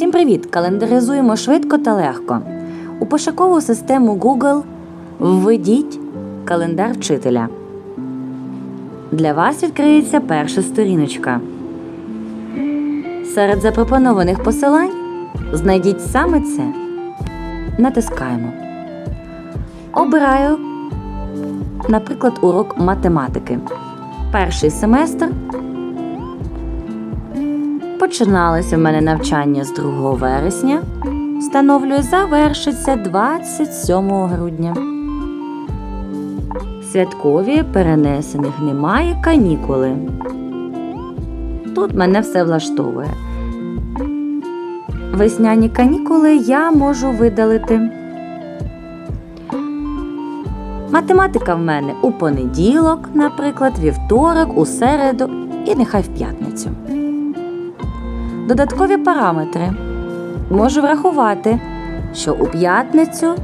Всім привіт! Календаризуємо швидко та легко. У пошукову систему Google введіть календар вчителя. Для вас відкриється перша сторіночка. Серед запропонованих посилань знайдіть саме це. Натискаємо. Обираю, наприклад, урок математики. Перший семестр Починалося в мене навчання з 2 вересня. Встановлюю, завершиться 27 грудня. Святкові перенесених немає канікули. Тут мене все влаштовує. Весняні канікули я можу видалити. Математика в мене у понеділок, наприклад, вівторок, у середу і нехай в п'ятницю. Додаткові параметри. Можу врахувати, що у п'ятницю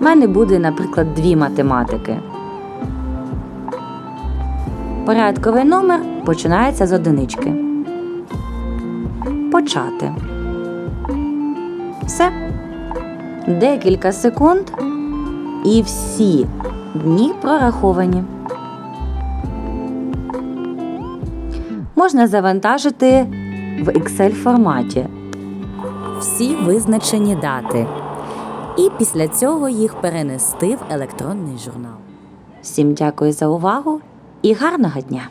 в мене буде, наприклад, дві математики. Порядковий номер починається з одинички. Почати. Все. Декілька секунд і всі дні прораховані. Можна завантажити в Excel форматі всі визначені дати. І після цього їх перенести в електронний журнал. Всім дякую за увагу і гарного дня!